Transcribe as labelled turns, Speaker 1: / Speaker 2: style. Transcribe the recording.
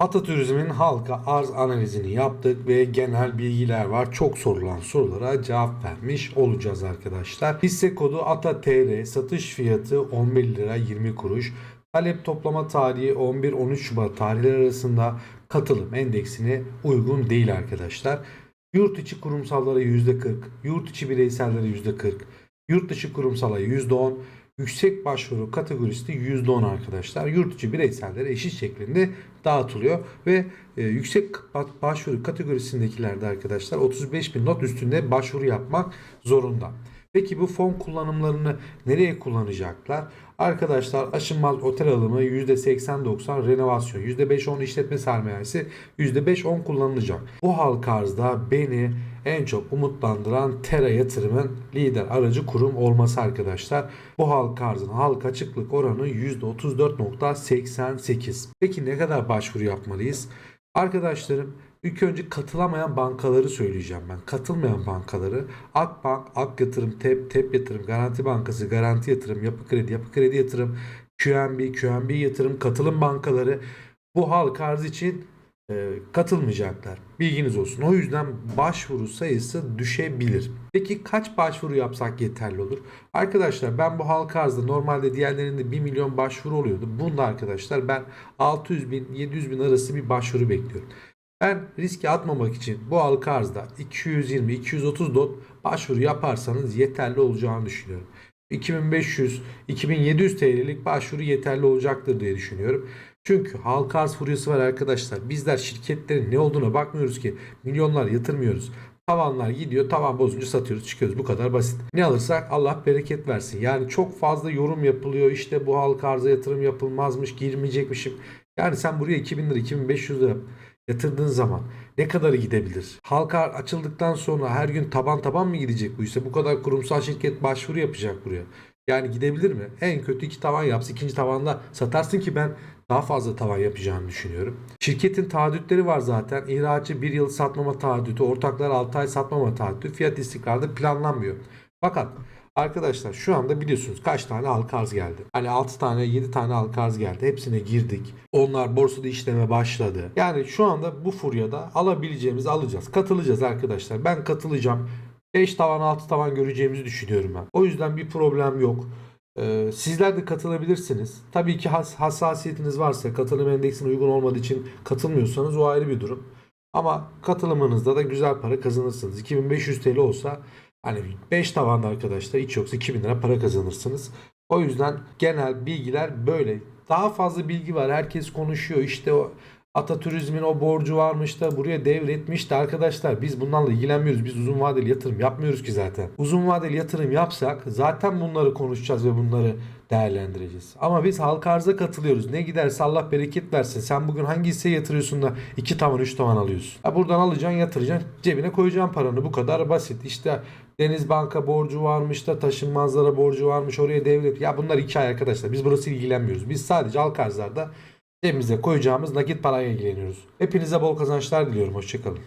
Speaker 1: Atatürizmin halka arz analizini yaptık ve genel bilgiler var. Çok sorulan sorulara cevap vermiş olacağız arkadaşlar. Hisse kodu ATATR, satış fiyatı 11 lira 20 kuruş. Talep toplama tarihi 11-13 Şubat tarihleri arasında katılım endeksine uygun değil arkadaşlar. Yurt içi kurumsallara %40, yurt içi bireysellere %40, yurt dışı kurumsala %10, yüksek başvuru kategorisi de %10 arkadaşlar. Yurt içi bireysellere eşit şeklinde dağıtılıyor ve e, yüksek ba- başvuru kategorisindekilerde arkadaşlar 35 bin not üstünde başvuru yapmak zorunda. Peki bu fon kullanımlarını nereye kullanacaklar? Arkadaşlar aşınmaz otel alımı %80-90 renovasyon, %5-10 işletme sermayesi, %5-10 kullanılacak. Bu halka arzda beni en çok umutlandıran Tera yatırımın lider aracı kurum olması arkadaşlar. Bu halka arzın halka açıklık oranı %34.88. Peki ne kadar başvuru yapmalıyız? Arkadaşlarım ilk önce katılamayan bankaları söyleyeceğim ben. Katılmayan bankaları Akbank, Ak Yatırım, TEP, TEP Yatırım, Garanti Bankası, Garanti Yatırım, Yapı Kredi, Yapı Kredi Yatırım, QNB, QNB Yatırım, katılım bankaları bu halka arz için katılmayacaklar. Bilginiz olsun. O yüzden başvuru sayısı düşebilir. Peki kaç başvuru yapsak yeterli olur? Arkadaşlar ben bu halka arzda normalde diğerlerinde 1 milyon başvuru oluyordu. Bunda arkadaşlar ben 600 bin 700 bin arası bir başvuru bekliyorum. Ben riske atmamak için bu halka arzda 220-230 dot başvuru yaparsanız yeterli olacağını düşünüyorum. 2500-2700 TL'lik başvuru yeterli olacaktır diye düşünüyorum. Çünkü halka arz furyası var arkadaşlar. Bizler şirketlerin ne olduğuna bakmıyoruz ki. Milyonlar yatırmıyoruz. Tavanlar gidiyor. Tavan bozunca satıyoruz çıkıyoruz. Bu kadar basit. Ne alırsak Allah bereket versin. Yani çok fazla yorum yapılıyor. İşte bu halka arza yatırım yapılmazmış. Girmeyecekmişim. Yani sen buraya 2000 lira 2500 lira yatırdığın zaman ne kadarı gidebilir? Halka açıldıktan sonra her gün taban taban mı gidecek bu ise bu kadar kurumsal şirket başvuru yapacak buraya. Yani gidebilir mi? En kötü iki tavan yapsın. ikinci tavanda satarsın ki ben daha fazla tavan yapacağını düşünüyorum. Şirketin taahhütleri var zaten. İhracı bir yıl satmama taahhütü, ortaklar 6 ay satmama taahhütü, fiyat istikrarı planlanmıyor. Fakat Arkadaşlar şu anda biliyorsunuz kaç tane halka arz geldi. Hani 6 tane 7 tane halka arz geldi. Hepsine girdik. Onlar borsada işleme başladı. Yani şu anda bu furyada alabileceğimizi alacağız. Katılacağız arkadaşlar. Ben katılacağım. 5 tavan 6 tavan göreceğimizi düşünüyorum ben. O yüzden bir problem yok. Ee, sizler de katılabilirsiniz. Tabii ki has- hassasiyetiniz varsa katılım endeksine uygun olmadığı için katılmıyorsanız o ayrı bir durum. Ama katılımınızda da güzel para kazanırsınız. 2500 TL olsa hani 5 tavanda arkadaşlar hiç yoksa 2000 lira para kazanırsınız. O yüzden genel bilgiler böyle. Daha fazla bilgi var. Herkes konuşuyor. İşte o Atatürizmin o borcu varmış da buraya devretmiş de arkadaşlar biz bunlarla ilgilenmiyoruz. Biz uzun vadeli yatırım yapmıyoruz ki zaten. Uzun vadeli yatırım yapsak zaten bunları konuşacağız ve bunları değerlendireceğiz. Ama biz halka arza katılıyoruz. Ne giderse Allah bereket versin. Sen bugün hangi hisseye yatırıyorsun da 2 tavan 3 tavan alıyorsun. Ha buradan alacaksın yatıracaksın cebine koyacaksın paranı. Bu kadar basit. İşte Deniz Banka borcu varmış da taşınmazlara borcu varmış oraya devlet. Ya bunlar hikaye arkadaşlar. Biz burası ilgilenmiyoruz. Biz sadece halka arzlarda cebimize koyacağımız nakit parayla ilgileniyoruz. Hepinize bol kazançlar diliyorum. Hoşçakalın.